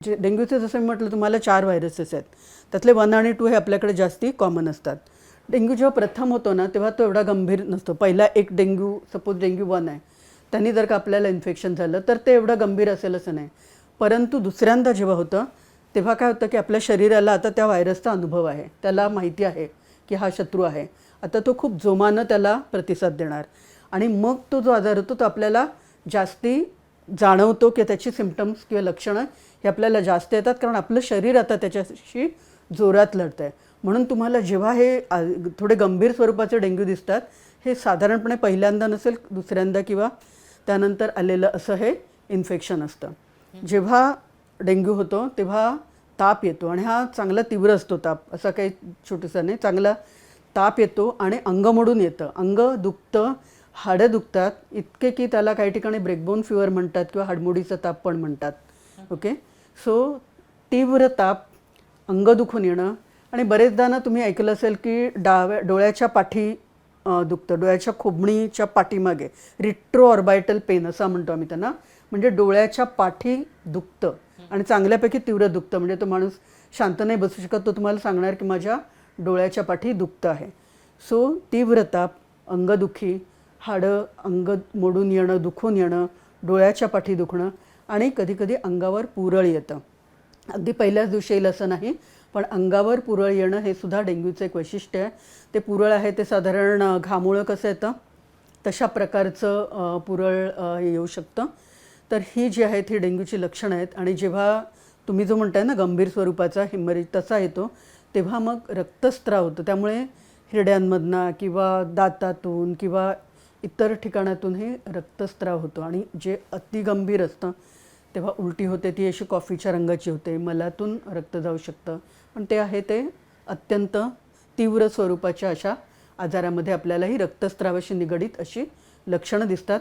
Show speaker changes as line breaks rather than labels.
जे डेंग्यूचे जसं मी म्हटलं तुम्हाला चार व्हायरसेस आहेत. त्यातले वन आणि टू हे आपल्याकडे जास्ती कॉमन असतात. डेंग्यू जेव्हा प्रथम होतो ना तेव्हा तो एवढा गंभीर नसतो. पहिला एक डेंग्यू सपोज डेंग्यू वन आहे. त्यांनी जर का आपल्याला इन्फेक्शन झालं तर ते एवढं गंभीर असेल असं नाही. परंतु दुसऱ्यांदा जेव्हा होतं तेव्हा काय होतं की आपल्या शरीराला आता त्या व्हायरसचा अनुभव आहे. त्याला माहिती आहे की हा शत्रू आहे. आता तो खूप जोमानं त्याला प्रतिसाद देणार. आणि मग तो जो आजार होतो तो आपल्याला जास्ती जाणवतो की त्याची सिमटम्स किंवा लक्षणं हे आपल्याला जास्त येतात कारण आपलं शरीर आता त्याच्याशी जोरात लढतं आहे म्हणून तुम्हाला जेव्हा हे थोडे गंभीर स्वरूपाचे डेंग्यू दिसतात हे साधारणपणे पहिल्यांदा नसेल दुसऱ्यांदा किंवा त्यानंतर आलेलं असं हे इन्फेक्शन असतं. जेव्हा डेंग्यू होतो तेव्हा ताप येतो आणि हा चांगला तीव्र असतो ताप असा काही छोटूसा नाही. चांगला ताप येतो आणि अंग मोडून येतं. अंग दुखतं हाडं दुखतात इतके की त्याला काही ठिकाणी ब्रेकबोन फिवर म्हणतात किंवा हाडमोडीचा ताप पण म्हणतात. ओके सो तीव्र ताप अंग दुखून येणं आणि बरेचदा ना तुम्ही ऐकलं असेल की डाव्या डोळ्याच्या पाठी दुखतं. डोळ्याच्या खोबणीच्या पाठीमागे रिट्रो ऑर्बायटल पेन असं म्हणतो आम्ही त्यांना. म्हणजे डोळ्याच्या पाठी दुखतं आणि चांगल्यापैकी तीव्र दुखतं. म्हणजे तो माणूस शांत नाही बसू शकत. तो तुम्हाला सांगणार की माझ्या डोळ्याच्या पाठी दुखतं आहे. सो तीव्र ताप अंगदुखी हाडं अंग मोडून येणं दुखून येणं डोळ्याच्या पाठी दुखणं आणि कधीकधी अंगावर पुरळ येतं. अगदी पहिल्याच दिवशी येईल असं नाही पण अंगावर पुरळ येणं हे सुद्धा डेंग्यूचं एक वैशिष्ट्य आहे. ते पुरळ आहे ते साधारण घामुळं कसं येतं? तशा प्रकारचं पुरळ येऊ शकतं. तर ही जी आहेत ही डेंग्यूची लक्षणं आहेत आणि जेव्हा तुम्ही जो म्हणताय ना गंभीर स्वरूपाचा हिमरेज तसा येतो तेव्हा मग रक्तस्त्राव होतो. त्यामुळे हिरड्यांमधनं किंवा दातातून किंवा इतर ठिकाणातूनही रक्तस्त्राव होतो आणि जे अतिगंभीर असतं तेव्हा उलटी होते ती अशी कॉफीच्या रंगाची होते मलातून रक्त जाऊ शकतं. पण ते आहे ते अत्यंत तीव्र स्वरूपाच्या अशा आजारामध्ये आपल्यालाही रक्तस्त्रावाशी निगडीत अशी लक्षणं दिसतात.